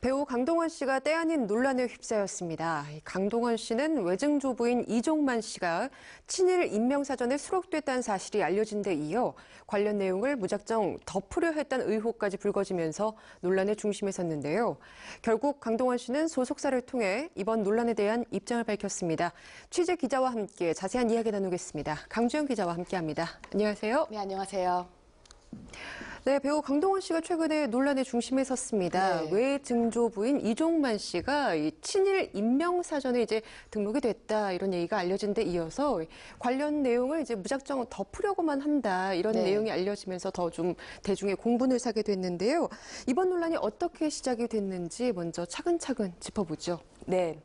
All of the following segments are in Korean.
배우 강동원 씨가 때 아닌 논란에 휩싸였습니다. 이 강동원 씨는 외증조부인 이종만 씨가 친일 임명사전에 수록됐다는 사실이 알려진 데 이어 관련 내용을 무작정 덮으려 했다는 의혹까지 불거지면서 논란의 중심에 섰는데요. 결국 강동원 씨는 소속사를 통해 이번 논란에 대한 입장을 밝혔습니다. 취재 기자와 함께 자세한 이야기 나누겠습니다. 강주영 기자와 함께합니다. 안녕하세요. 네, 안녕하세요. 네, 배우 강동원 씨가 최근에 논란의 중심에 섰습니다. 네. 외 증조부인 이종만 씨가 이 친일 임명 사전에 이제 등록이 됐다 이런 얘기가 알려진 데 이어서 관련 내용을 이제 무작정 덮으려고만 한다 이런 네. 내용이 알려지면서 더 좀 대중의 공분을 사게 됐는데요. 이번 논란이 어떻게 시작이 됐는지 먼저 차근차근 짚어보죠. 네.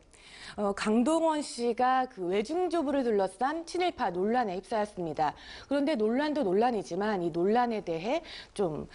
어, 강동원 씨가 그 외중조부를 둘러싼 친일파 논란에 휩싸였습니다. 그런데 논란도 논란이지만 이 논란에 대해 좀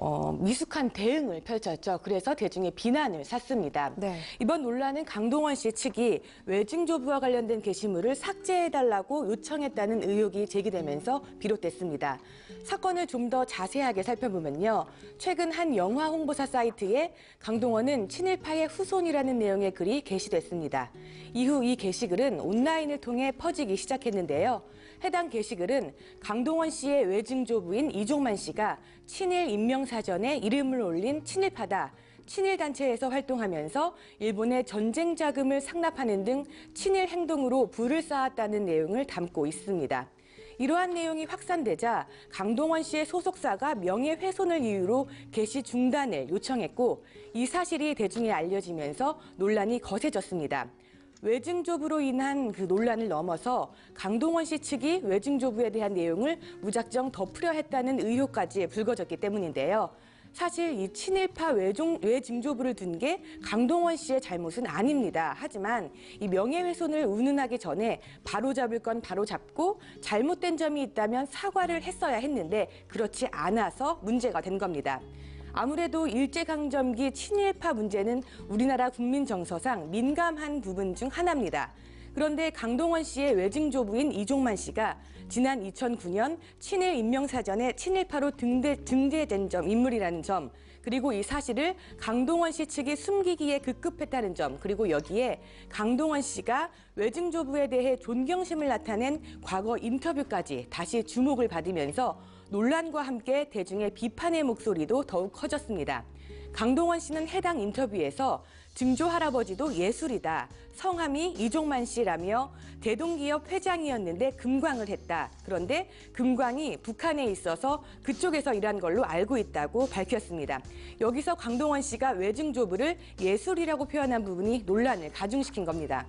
어, 미숙한 대응을 펼쳤죠. 그래서 대중의 비난을 샀습니다. 네. 이번 논란은 강동원 씨 측이 외증조부와 관련된 게시물을 삭제해달라고 요청했다는 의혹이 제기되면서 비롯됐습니다. 사건을 좀 더 자세하게 살펴보면요. 최근 한 영화 홍보사 사이트에 강동원은 친일파의 후손이라는 내용의 글이 게시됐습니다. 이후 이 게시글은 온라인을 통해 퍼지기 시작했는데요. 해당 게시글은 강동원 씨의 외증조부인 이종만 씨가 친일 임명사전에 이름을 올린 친일파다. 친일 단체에서 활동하면서 일본의 전쟁 자금을 상납하는 등 친일 행동으로 불을 쌓았다는 내용을 담고 있습니다. 이러한 내용이 확산되자 강동원 씨의 소속사가 명예훼손을 이유로 게시 중단을 요청했고 이 사실이 대중에 알려지면서 논란이 거세졌습니다. 외증조부로 인한 그 논란을 넘어서 강동원 씨 측이 외증조부에 대한 내용을 무작정 덮으려 했다는 의혹까지 불거졌기 때문인데요. 사실 이 친일파 외종, 외증조부를 둔 게 강동원 씨의 잘못은 아닙니다. 하지만 이 명예훼손을 운운하기 전에 바로 잡을 건 바로 잡고 잘못된 점이 있다면 사과를 했어야 했는데 그렇지 않아서 문제가 된 겁니다. 아무래도 일제강점기 친일파 문제는 우리나라 국민 정서상 민감한 부분 중 하나입니다. 그런데 강동원 씨의 외증조부인 이종만 씨가 지난 2009년 친일 임명사전에 친일파로 등대, 등재된 점, 인물이라는 점, 그리고 이 사실을 강동원 씨 측이 숨기기에 급급했다는 점, 그리고 여기에 강동원 씨가 외증조부에 대해 존경심을 나타낸 과거 인터뷰까지 다시 주목을 받으면서 논란과 함께 대중의 비판의 목소리도 더욱 커졌습니다. 강동원 씨는 해당 인터뷰에서 증조 할아버지도 예술이다. 성함이 이종만 씨라며 대동기업 회장이었는데 금광을 했다. 그런데 금광이 북한에 있어서 그쪽에서 일한 걸로 알고 있다고 밝혔습니다. 여기서 강동원 씨가 외증조부를 예술이라고 표현한 부분이 논란을 가중시킨 겁니다.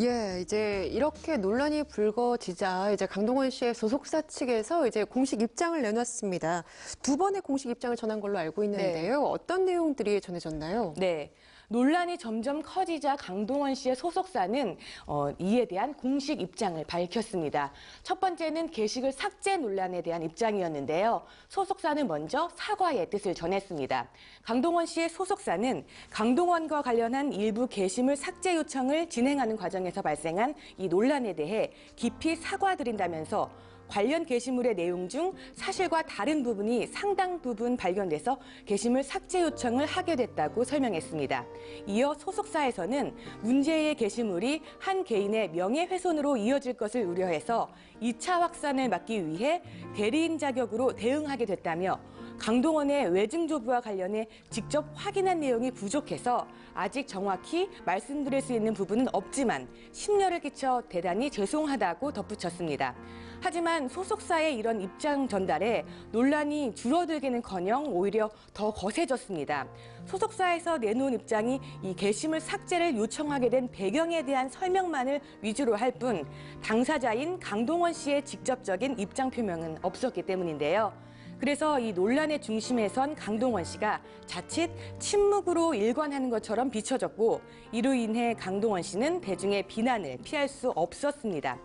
예, 이제 이렇게 논란이 불거지자 이제 강동원 씨의 소속사 측에서 이제 공식 입장을 내놨습니다. 두 번의 공식 입장을 전한 걸로 알고 있는데요. 어떤 내용들이 전해졌나요? 네. 논란이 점점 커지자 강동원 씨의 소속사는 어, 이에 대한 공식 입장을 밝혔습니다. 첫 번째는 게시글 삭제 논란에 대한 입장이었는데요. 소속사는 먼저 사과의 뜻을 전했습니다. 강동원 씨의 소속사는 강동원과 관련한 일부 게시물 삭제 요청을 진행하는 과정에서 발생한 이 논란에 대해 깊이 사과드린다면서 관련 게시물의 내용 중 사실과 다른 부분이 상당 부분 발견돼서 게시물 삭제 요청을 하게 됐다고 설명했습니다. 이어 소속사에서는 문제의 게시물이 한 개인의 명예훼손으로 이어질 것을 우려해서 2차 확산을 막기 위해 대리인 자격으로 대응하게 됐다며 강동원의 외증조부와 관련해 직접 확인한 내용이 부족해서 아직 정확히 말씀드릴 수 있는 부분은 없지만 심려를 끼쳐 대단히 죄송하다고 덧붙였습니다. 하지만 소속사의 이런 입장 전달에 논란이 줄어들기는커녕 오히려 더 거세졌습니다. 소속사에서 내놓은 입장이 이 게시물 삭제를 요청하게 된 배경에 대한 설명만을 위주로 할 뿐 당사자인 강동원 씨의 직접적인 입장 표명은 없었기 때문인데요. 그래서 이 논란의 중심에 선 강동원 씨가 자칫 침묵으로 일관하는 것처럼 비춰졌고 이로 인해 강동원 씨는 대중의 비난을 피할 수 없었습니다.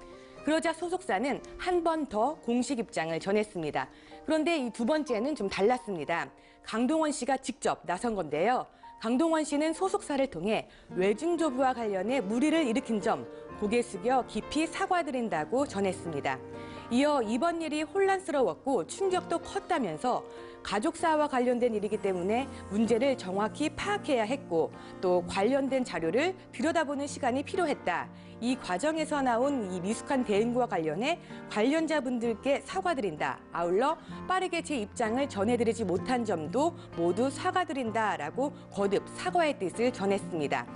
그러자 소속사는 한 번 더 공식 입장을 전했습니다. 그런데 이 두 번째는 좀 달랐습니다. 강동원 씨가 직접 나선 건데요. 강동원 씨는 소속사를 통해 외증조부와 관련해 무리를 일으킨 점 고개 숙여 깊이 사과드린다고 전했습니다. 이어 이번 일이 혼란스러웠고 충격도 컸다면서 가족사와 관련된 일이기 때문에 문제를 정확히 파악해야 했고 또 관련된 자료를 들여다보는 시간이 필요했다. 이 과정에서 나온 이 미숙한 대응과 관련해 관련자분들께 사과드린다. 아울러 빠르게 제 입장을 전해드리지 못한 점도 모두 사과드린다라고 거듭 사과의 뜻을 전했습니다.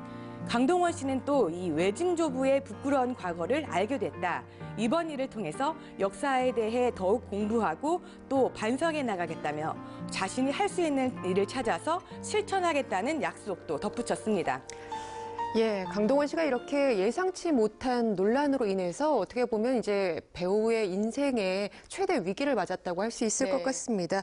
강동원 씨는 또 이 외증조부의 부끄러운 과거를 알게 됐다. 이번 일을 통해서 역사에 대해 더욱 공부하고 또 반성해 나가겠다며 자신이 할 수 있는 일을 찾아서 실천하겠다는 약속도 덧붙였습니다. 예, 강동원 씨가 이렇게 예상치 못한 논란으로 인해서 어떻게 보면 이제 배우의 인생의 최대 위기를 맞았다고 할 수 있을 네. 것 같습니다.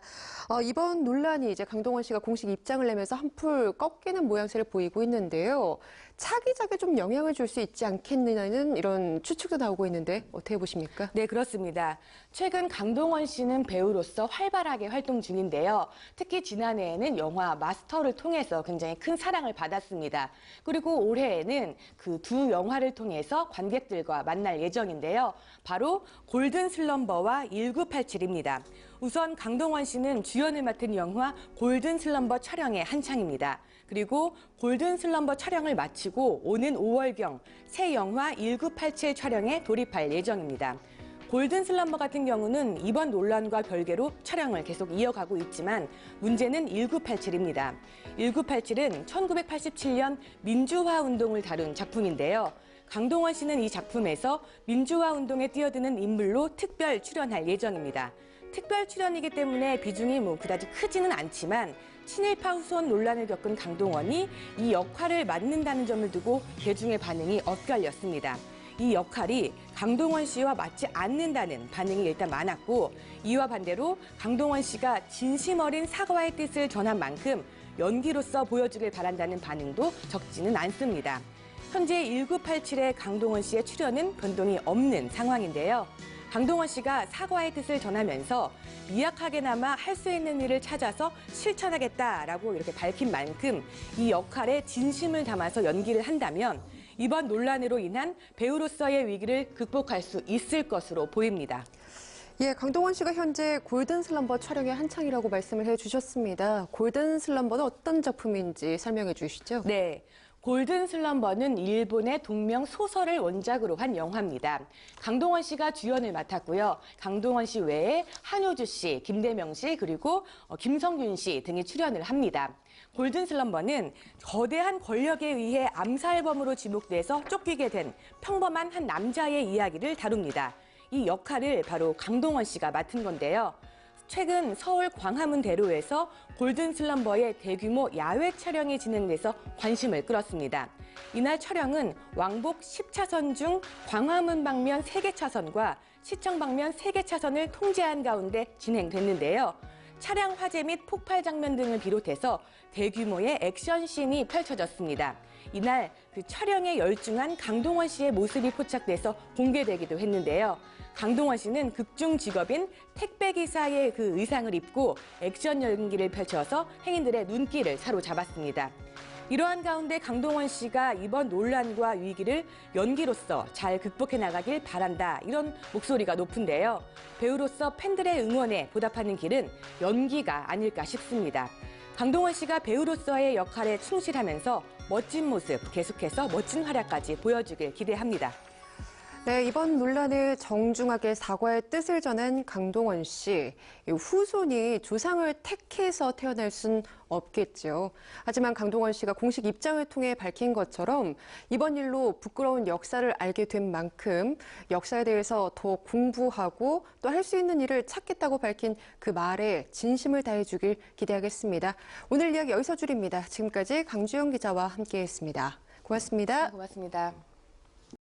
어, 이번 논란이 이제 강동원 씨가 공식 입장을 내면서 한풀 꺾이는 모양새를 보이고 있는데요. 차기작에 좀 영향을 줄 수 있지 않겠느냐는 이런 추측도 나오고 있는데 어떻게 보십니까? 네, 그렇습니다. 최근 강동원 씨는 배우로서 활발하게 활동 중인데요. 특히 지난해에는 영화 마스터를 통해서 굉장히 큰 사랑을 받았습니다. 그리고 올 해에는 그 두 영화를 통해서 관객들과 만날 예정인데요. 바로 골든 슬럼버와 1987입니다. 우선 강동원 씨는 주연을 맡은 영화 골든 슬럼버 촬영에 한창입니다. 그리고 골든 슬럼버 촬영을 마치고 오는 5월경 새 영화 1987 촬영에 돌입할 예정입니다. 골든 슬럼버 같은 경우는 이번 논란과 별개로 촬영을 계속 이어가고 있지만 문제는 1987입니다. 1987은 1987년 민주화 운동을 다룬 작품인데요. 강동원 씨는 이 작품에서 민주화 운동에 뛰어드는 인물로 특별 출연할 예정입니다. 특별 출연이기 때문에 비중이 뭐 그다지 크지는 않지만 친일파 후손 논란을 겪은 강동원이 이 역할을 맡는다는 점을 두고 대중의 반응이 엇갈렸습니다. 이 역할이 강동원 씨와 맞지 않는다는 반응이 일단 많았고 이와 반대로 강동원 씨가 진심 어린 사과의 뜻을 전한 만큼 연기로서 보여주길 바란다는 반응도 적지는 않습니다. 현재 1987의 강동원 씨의 출연은 변동이 없는 상황인데요. 강동원 씨가 사과의 뜻을 전하면서 미약하게나마 할 수 있는 일을 찾아서 실천하겠다라고 이렇게 밝힌 만큼 이 역할에 진심을 담아서 연기를 한다면 이번 논란으로 인한 배우로서의 위기를 극복할 수 있을 것으로 보입니다. 예, 강동원 씨가 현재 골든 슬럼버 촬영에 한창이라고 말씀을 해 주셨습니다. 골든 슬럼버는 어떤 작품인지 설명해 주시죠. 네. 골든 슬럼버는 일본의 동명 소설을 원작으로 한 영화입니다. 강동원 씨가 주연을 맡았고요. 강동원 씨 외에 한효주 씨, 김대명 씨, 그리고 어, 김성균 씨 등이 출연을 합니다. 골든 슬럼버는 거대한 권력에 의해 암살범으로 지목돼서 쫓기게 된 평범한 한 남자의 이야기를 다룹니다. 이 역할을 바로 강동원 씨가 맡은 건데요. 최근 서울 광화문 대로에서 골든 슬럼버의 대규모 야외 촬영이 진행돼서 관심을 끌었습니다. 이날 촬영은 왕복 10차선 중 광화문 방면 3개 차선과 시청 방면 3개 차선을 통제한 가운데 진행됐는데요. 차량 화재 및 폭발 장면 등을 비롯해서 대규모의 액션 씬이 펼쳐졌습니다. 이날 그 촬영에 열중한 강동원 씨의 모습이 포착돼서 공개되기도 했는데요. 강동원 씨는 극중 직업인 택배기사의 그 의상을 입고 액션 연기를 펼쳐서 행인들의 눈길을 사로잡았습니다. 이러한 가운데 강동원 씨가 이번 논란과 위기를 연기로서 잘 극복해 나가길 바란다. 이런 목소리가 높은데요. 배우로서 팬들의 응원에 보답하는 길은 연기가 아닐까 싶습니다. 강동원 씨가 배우로서의 역할에 충실하면서 멋진 모습 계속해서 멋진 활약까지 보여주길 기대합니다. 네, 이번 논란을 정중하게 사과의 뜻을 전한 강동원 씨. 이 후손이 조상을 택해서 태어날 순 없겠죠. 하지만 강동원 씨가 공식 입장을 통해 밝힌 것처럼 이번 일로 부끄러운 역사를 알게 된 만큼 역사에 대해서 더 공부하고 또 할 수 있는 일을 찾겠다고 밝힌 그 말에 진심을 다해주길 기대하겠습니다. 오늘 이야기 여기서 줄입니다. 지금까지 강주영 기자와 함께했습니다. 고맙습니다. 고맙습니다.